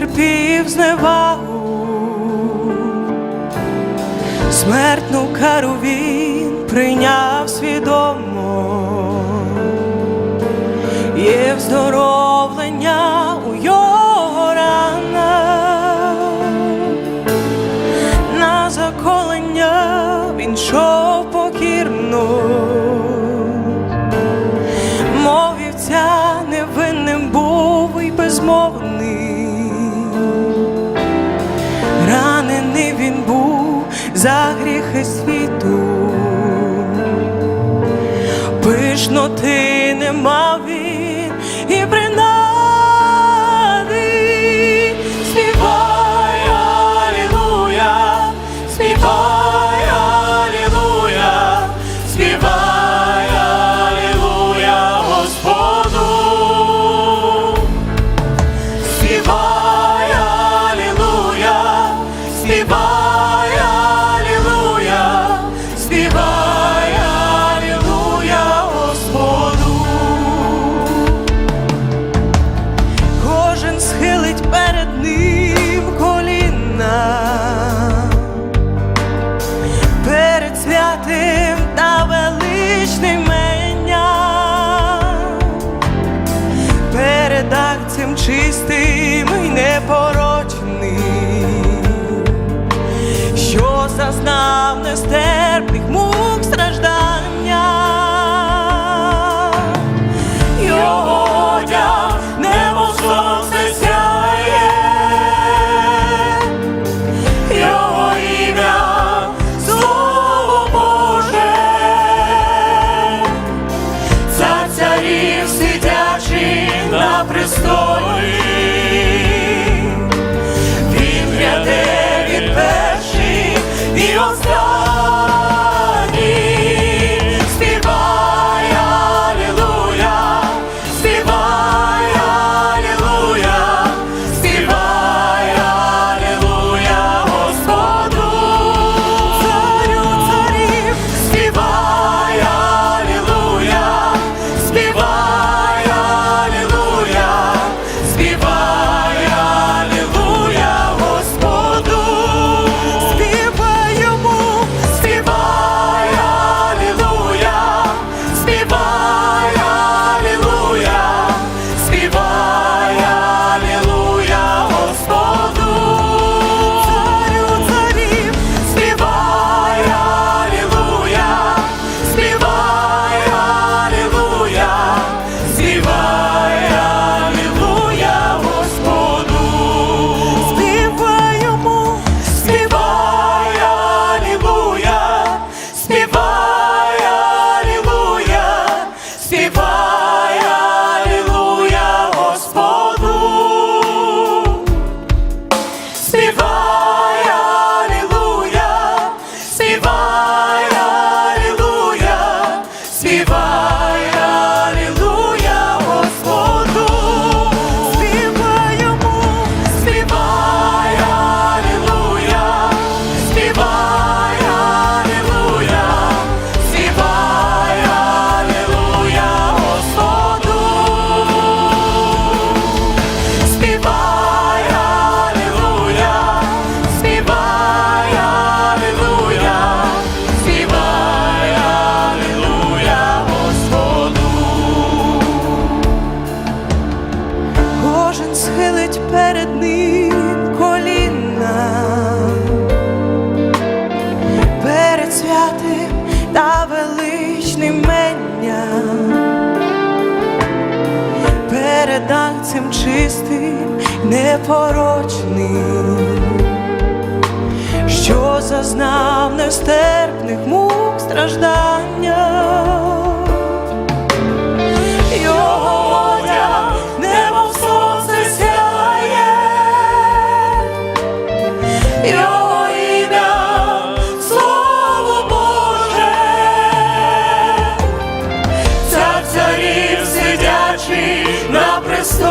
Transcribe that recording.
терпів зневагу, смертну кару він прийняв свідомо, є вздоровлення у його рана на заколення він шов покірно. Він був за гріхи світу, пишно ти не мав. перед акцем чистим і непорочним, що зазнав нестерпних мук. перед ним коліна, перед святим та величним менням, перед акцем чистим, непорочним, що зазнав нестерпних мук страждання. Christ